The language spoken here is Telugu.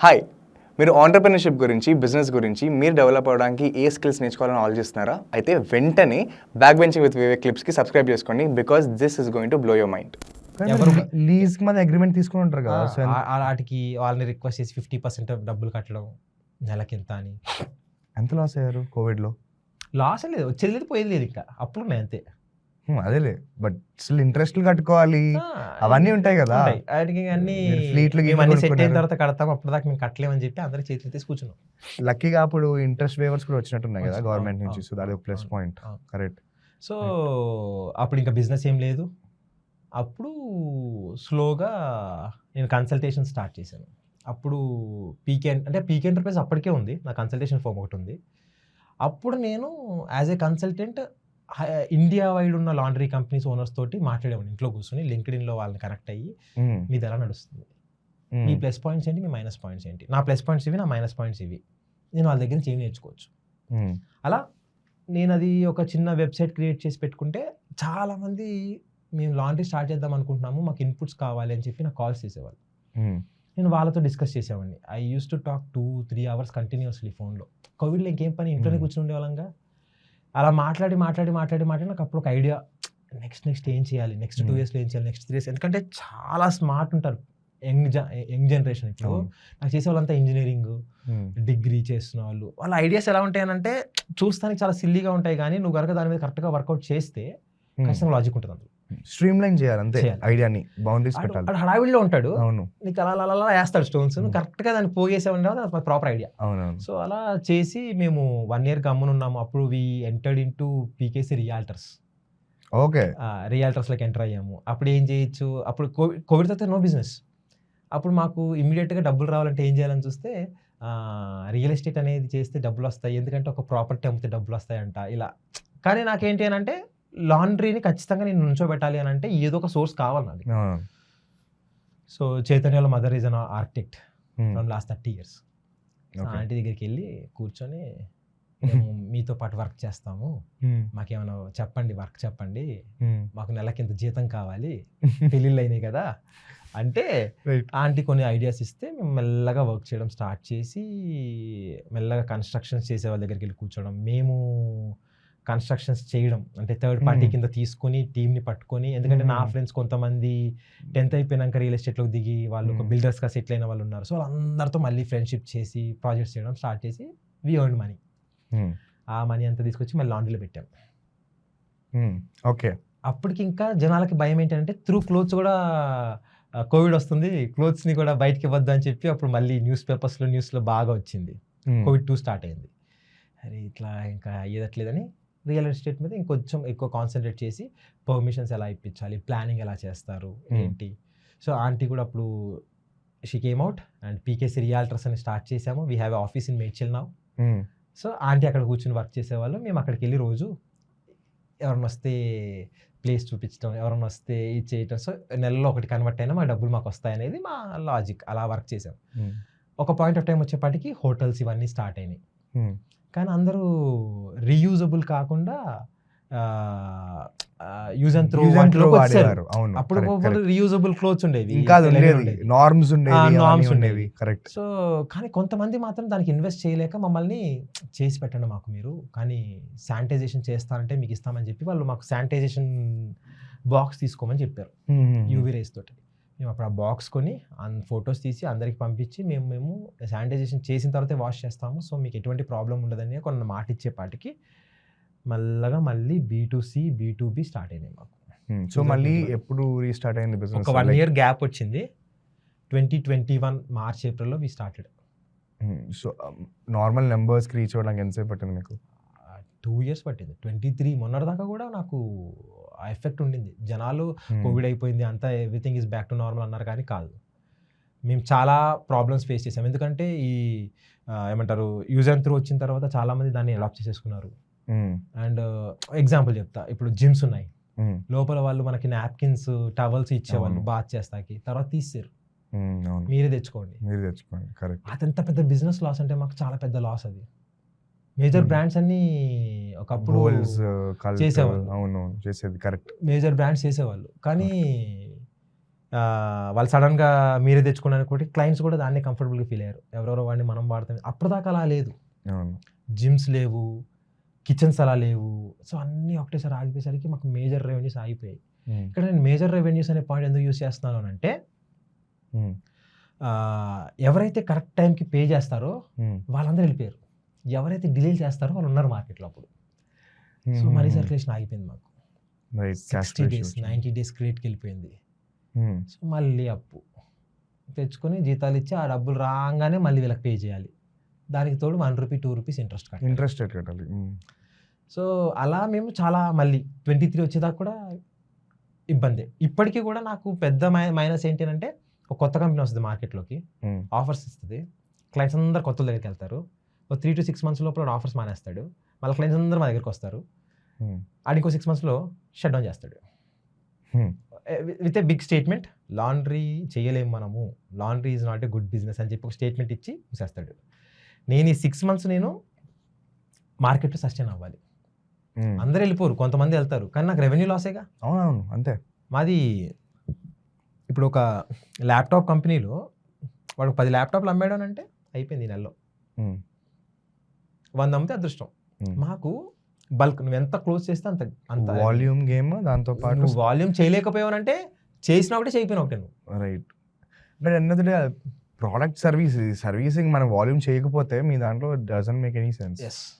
హాయ్ మీరు ఆంటర్ప్రినర్షిప్ గురించి బిజినెస్ గురించి మీరు డెవలప్ అవ్వడానికి ఏ స్కిల్స్ నేర్చుకోవాలని ఆలోచిస్తున్నారా? అయితే వెంటనే బ్యాక్ బెంచింగ్ విత్ వివేక్ క్లిప్స్కి సబ్స్క్రైబ్ చేసుకోండి because this is going to blow your mind ఎవరు- లీజ్కి మన అగ్రిమెంట్ తీసుకుని ఉంటారు కదా వాటికి వాళ్ళని రిక్వెస్ట్ చేసి ఫిఫ్టీ పర్సెంట్ డబ్బులు కట్టడం నెలకింత అని. ఎంత లాస్ అయ్యారు కోవిడ్లో? లాస్ లేదు వచ్చేది లేదు పోయేది లేదు ఇంకా. అప్పుడు ఉన్నాయి అంతే. అదేలే. బట్ స్టిల్ ఇంట్రెస్ట్ కట్టుకోవాలి. అవన్నీ ఉంటాయి కదా. అన్ని మీరు fleet లు మేము అన్ని సెట్ అయిన. తర్వాత కడతాం. అప్పుడు దాకా మేము కట్టలేమని చెప్పి అందరికి చేతులు తీసి కూర్చున్నాం. లక్కీగా అప్పుడు ఇంట్రెస్ట్ వేవర్స్ కూడా వచ్చినట్టున్నాయి కదా గవర్నమెంట్ నుంచి. సో అది ప్లస్ పాయింట్. కరెక్ట్ సో అప్పుడు ఇంకా బిజినెస్ ఏం లేదు. అప్పుడు స్లోగా నేను కన్సల్టేషన్ స్టార్ట్ చేశాను. అప్పుడు పీకే అంటే పీకే ఎంటర్ప్రైజ్ అప్పటికే ఉంది. నా కన్సల్టేషన్ ఫామ్ ఒకటి ఉంది. అప్పుడు నేను as a consultant India wide ఉన్న లాండ్రీ కంపెనీస్ ఓనర్స్ తోటి మాట్లాడేవాడిని ఇంట్లో కూర్చొని. లింక్డ్ఇన్లో వాళ్ళని కనెక్ట్ అయ్యి మీది ఎలా నడుస్తుంది. మీ ప్లస్ పాయింట్స్ ఏంటి? మీ మైనస్ పాయింట్స్ ఏంటి? నా ప్లస్ పాయింట్స్ ఇవి నా మైనస్ పాయింట్స్ ఇవి. నేను వాళ్ళ దగ్గర నుంచి ఏం నేర్చుకోవచ్చు? అలా నేను అది ఒక చిన్న వెబ్సైట్ క్రియేట్ చేసి పెట్టుకుంటే చాలామంది మేము లాండ్రీ స్టార్ట్ చేద్దాం అనుకుంటున్నాము మాకు ఇన్పుట్స్ కావాలి అని చెప్పి నాకు కాల్స్ చేసేవాళ్ళు. నేను వాళ్ళతో డిస్కస్ చేసేవాడిని. I use to talk two three hours continuously ఫోన్లో. కోవిడ్లో ఇంకేం పని? ఇంట్లోనే. కూర్చుని ఉండేవాళ్ళంగా? అలా మాట్లాడి మాట్లాడి మాట్లాడి మాట్లాడి నాకు అప్పుడు ఒక ఐడియా నెక్స్ట్ నెక్స్ట్ ఏం చేయాలి? Next two. ఇయర్స్లో ఏం చేయాలి? నెక్స్ట్ త్రీ ఇయర్స్ ఎందుకంటే చాలా స్మార్ట్ ఉంటారు యంగ్ యంగ్ జనరేషన్ ఇప్పుడు. నాకు చేసే వాళ్ళంతా ఇంజనీరింగ్ డిగ్రీ చేస్తున్న వాళ్ళు. వాళ్ళ ఐడియాస్ ఎలా ఉంటాయనంటే చూస్తానికి చాలా సిల్లీగా ఉంటాయి కానీ నువ్వు కనుక దాని మీద కరెక్ట్గా వర్కౌట్ చేస్తే ఖచ్చితంగా లాజిక్ ఉంటుంది అందులో. స్ట్రీమ్ లైన్ చేయాలి అంతే. ఐడియాని బౌండరీస్ పెట్టాలి. హడావిడిలో ఉంటాడు. అవును. నీకు అలా అలా అలా వేస్తాడు స్టోన్స్ Hmm. కరెక్ట్గా దాన్ని పోగేసావంటే ప్రాపర్ ఐడియా అవునవును. సో అలా చేసి మేము వన్ ఇయర్ గమ్మునున్నాము అప్పుడు we entered in to PKC realtors okay. రియాల్టర్స్లోకి enter అయ్యాము. అప్పుడు ఏం చేయొచ్చు? అప్పుడు కోవిడ్ కోవిడ్ తర్వాత నో బిజినెస్ అప్పుడు మాకు ఇమీడియట్గా డబ్బులు రావాలంటే ఏం చేయాలని చూస్తే రియల్ ఎస్టేట్ అనేది చేస్తే డబ్బులు వస్తాయి. ఎందుకంటే ఒక ప్రాపర్టీ అమ్మితే డబ్బులు వస్తాయంట. ఇలా. కానీ నాకేంటి అని అంటే లాండ్రీని ఖచ్చితంగా నేను నుంచోబెట్టాలి అని అంటే ఏదో ఒక సోర్స్ కావాలి నాకు అవును so చైతన్యాల mother is an architect Hmm. From last thirty years. Aunty దగ్గరికి వెళ్ళి కూర్చొని మేము మీతో పాటు వర్క్ చేస్తాము Hmm. మాకేమైనా చెప్పండి వర్క్ చెప్పండి Hmm. మాకు నెలకి ఇంత జీతం కావాలి పెళ్ళిళ్ళు అయినాయి కదా అంటే. ఆంటీ కొన్ని ఐడియాస్ ఇస్తే మేము మెల్లగా వర్క్ చేయడం స్టార్ట్ చేసి మెల్లగా కన్స్ట్రక్షన్స్ చేసే వాళ్ళ దగ్గరికి వెళ్ళి కూర్చోవడం మేము కన్స్ట్రక్షన్స్ చేయడం అంటే థర్డ్ పార్టీ. కింద తీసుకొని టీంని పట్టుకొని ఎందుకంటే నా. ఫ్రెండ్స్ కొంతమంది టెన్త్ అయిపోయినాక రియల్ ఎస్టేట్లోకి దిగి వాళ్ళు ఒక. బిల్డర్స్గా సెటిల్ అయిన వాళ్ళు ఉన్నారు సో వాళ్ళందరితో మళ్ళీ ఫ్రెండ్షిప్ చేసి ప్రాజెక్ట్స్ చేయడం స్టార్ట్ చేసి వి ఎర్న్ మనీ. ఆ మనీ అంతా తీసుకొచ్చి మళ్ళీ లాండ్రీలో పెట్టాం. ఓకే అప్పటికి ఇంకా జనాలకి భయం ఏంటంటే త్రూ క్లోత్స్ కూడా కోవిడ్ వస్తుంది క్లోత్స్ని కూడా బయటికి ఇవ్వద్దు అని చెప్పి అప్పుడు మళ్ళీ న్యూస్ పేపర్స్లో న్యూస్లో బాగా వచ్చింది. కోవిడ్ టూ స్టార్ట్ అయింది అరే ఇట్లా ఇంకా అయ్యేదట్లేదని రియల్ ఎస్టేట్ మీద ఇంకొంచెం ఎక్కువ కాన్సన్ట్రేట్ చేసి పర్మిషన్స్ ఎలా ఇప్పించాలి? ప్లానింగ్ ఎలా చేస్తారు. ఏంటి? సో ఆంటీ కూడా అప్పుడు she came out and PKC realtors అని స్టార్ట్ చేసాము we have office in Medchal now. So aunty అక్కడ కూర్చొని వర్క్ చేసేవాళ్ళు. మేము అక్కడికి వెళ్ళి రోజు ఎవరైనా వస్తే ప్లేస్ చూపించడం ఎవరైనా వస్తే ఇది చేయటం. సో నెలలో ఒకటి కన్వర్ట్ అయినా మా డబ్బులు మాకు వస్తాయి అనేది మా లాజిక్ అలా వర్క్ చేసాం. ఒక పాయింట్ ఆఫ్ టైం వచ్చేపాటికి హోటల్స్ ఇవన్నీ స్టార్ట్ అయినాయి. కానీ అందరూ రీయూజబుల్ కాకుండా యూజ్ అండ్ త్రో వాడేవారు. అవును. అప్పుడు. రీయూజబుల్ క్లోత్స్ ఉండేవి. ఇంకా ఉండేది. నార్మ్స్ ఉండేవి norms ఉండేవి. ఉండేవి. కరెక్ట్ సో కానీ కొంతమంది మాత్రం దానికి ఇన్వెస్ట్ చేయలేక మమ్మల్ని చేసి పెట్టండి మాకు మీరు. కానీ శానిటైజేషన్ చేస్తారంటే మీకు ఇస్తామని చెప్పి వాళ్ళు మాకు శానిటైజేషన్ బాక్స్ తీసుకోమని చెప్పారు. యూవీ రేస్ తోటి. మేము అప్పుడు ఆ బాక్స్ కొని ఫొటోస్ తీసి అందరికి పంపించి మేము మేము శానిటైజేషన్ చేసిన తర్వాతే వాష్ చేస్తాము. సో మీకు ఎటువంటి ప్రాబ్లం ఉండదని కొన్ని మాట ఇచ్చేపాటికి మెల్లగా మళ్ళీ B to C B to B start అయినాయి మాకు. సో మళ్ళీ ఎప్పుడు రీస్టార్ట్ అయింది బిజినెస్ ఒక వన్ ఇయర్ గ్యాప్ వచ్చింది. ట్వంటీ ట్వంటీ వన్ మార్చ్ ఏప్రిల్లో వి స్టార్టెడ్ సో నార్మల్ నెంబర్స్కి రీచ్ అవ్వడానికి ఎంతసేపు పట్టింది మీకు? టూ ఇయర్స్ పట్టింది. ట్వంటీ త్రీ మొన్నటిదాకా కూడా నాకు ఆ ఎఫెక్ట్ ఉండింది. జనాలు. కోవిడ్ అయిపోయింది అంతా everything is back to normal అన్నారు కానీ కాదు. మేము చాలా ప్రాబ్లమ్స్ ఫేస్ చేసాం. ఎందుకంటే ఈ ఏమంటారు యూజ్ అండ్ త్రూ వచ్చిన తర్వాత చాలామంది దాన్ని అడాప్ట్ చేసేసుకున్నారు. అండ్ ఎగ్జాంపుల్ చెప్తా. ఇప్పుడు జిమ్స్ ఉన్నాయి. లోపల వాళ్ళు మనకి నాప్కిన్స్ టవల్స్ ఇచ్చేవాళ్ళు. బాత్ చేస్తాకి. తర్వాత తీసారు మీరే తెచ్చుకోండి. మీరు తెచ్చుకోండి. కరెక్ట్. అదంత పెద్ద బిజినెస్ లాస్ అంటే మాకు చాలా పెద్ద లాస్ అది. మేజర్. బ్రాండ్స్ అన్ని ఒకప్పుడు బోల్స్ చేసేవాళ్ళు. అవును చేసేది కరెక్ట్ మేజర్ బ్రాండ్స్ చేసేవాళ్ళు. కానీ వాళ్ళు సడన్గా మీరే తెచ్చుకున్నాను కూడా క్లయింట్స్ కూడా దాన్ని కంఫర్టబుల్గా ఫీల్ అయ్యారు. ఎవరెవరో వాడిని మనం వాడతాం. అప్పటిదాకా అలా లేదు. అవును. జిమ్స్ లేవు కిచెన్స్ అలా లేవు. సో అన్నీ ఒకటేసారి ఆగిపోయేసరికి మాకు మేజర్ రెవెన్యూస్ ఆగిపోయాయి. ఇక్కడ నేను మేజర్ రెవెన్యూస్ అనే పాయింట్ ఎందుకు యూస్ చేస్తున్నాను అంటే ఎవరైతే కరెక్ట్ టైంకి పే చేస్తారో వాళ్ళందరూ వెళ్ళిపోయారు. ఎవరైతే డిలే చేస్తారో వాళ్ళు ఉన్నారు మార్కెట్లో అప్పుడు సో ఉమ్, సర్క్యులేషన్ ఆగిపోయింది మాకు. సిక్స్టీ డేస్ నైంటీ డేస్ క్రియేట్కి వెళ్ళిపోయింది. సో మళ్ళీ అప్పు. తెచ్చుకొని జీతాలు ఇచ్చి ఆ డబ్బులు రాగానే మళ్ళీ వీళ్ళకి పే చేయాలి. దానికి తోడు one rupee two rupees interest కట్టాలి. ఇంట్రెస్ట్ కట్టాలి. సో అలా మేము చాలా మళ్ళీ ట్వంటీ త్రీ వచ్చేదాకా కూడా ఇబ్బంది. ఇప్పటికీ కూడా నాకు పెద్ద మైనస్ ఏంటి అంటే ఒక కొత్త కంపెనీ వస్తుంది మార్కెట్లోకి ఆఫర్స్ ఇస్తుంది. క్లయింట్స్ అందరు కొత్త దగ్గరికి వెళ్తారు. ఒక త్రీ టు సిక్స్ మంత్స్ లోపల ఆఫర్స్ మానేస్తాడు. మళ్ళీ క్లయింట్స్ అందరూ మా దగ్గరికి వస్తారు. ఉమ్, ఆడి ఇంకో సిక్స్ మంత్స్లో షట్ డౌన్ చేస్తాడు. With a big statement laundry చేయలేము మనము. Laundry is not a good business అని చెప్పి ఒక స్టేట్మెంట్ ఇచ్చి మూసేస్తాడు. నేను ఈ సిక్స్ మంత్స్ నేను మార్కెట్లో సస్టైన్ అవ్వాలి. అందరూ వెళ్ళిపోరు కొంతమంది వెళ్తారు. కానీ నాకు రెవెన్యూ లాసేగా అవునవును అంతే. మాది ఇప్పుడు ఒక ల్యాప్టాప్ కంపెనీలో వాడు పది ల్యాప్టాప్లు అమ్మాడు అని అంటే అయిపోయింది ఈ నెలలో. వంద అమ్మితే అదృష్టం. మాకు బల్క్ నువ్వు ఎంత క్లోజ్ చేస్తే అంత అంత వాల్యూమ్ గేమ్ దాంతో పాటు నువ్వు వాల్యూమ్ చేయలేకపోయావనంటే చేసిన ఒకటే చేయకపోయినా ఒకటే నువ్వు. రైట్. బట్ ఎన్నది ప్రోడక్ట్ సర్వీస్ సర్వీసింగ్ మనం వాల్యూమ్ చేయకపోతే మీ దాంట్లో doesn't make any sense. Yes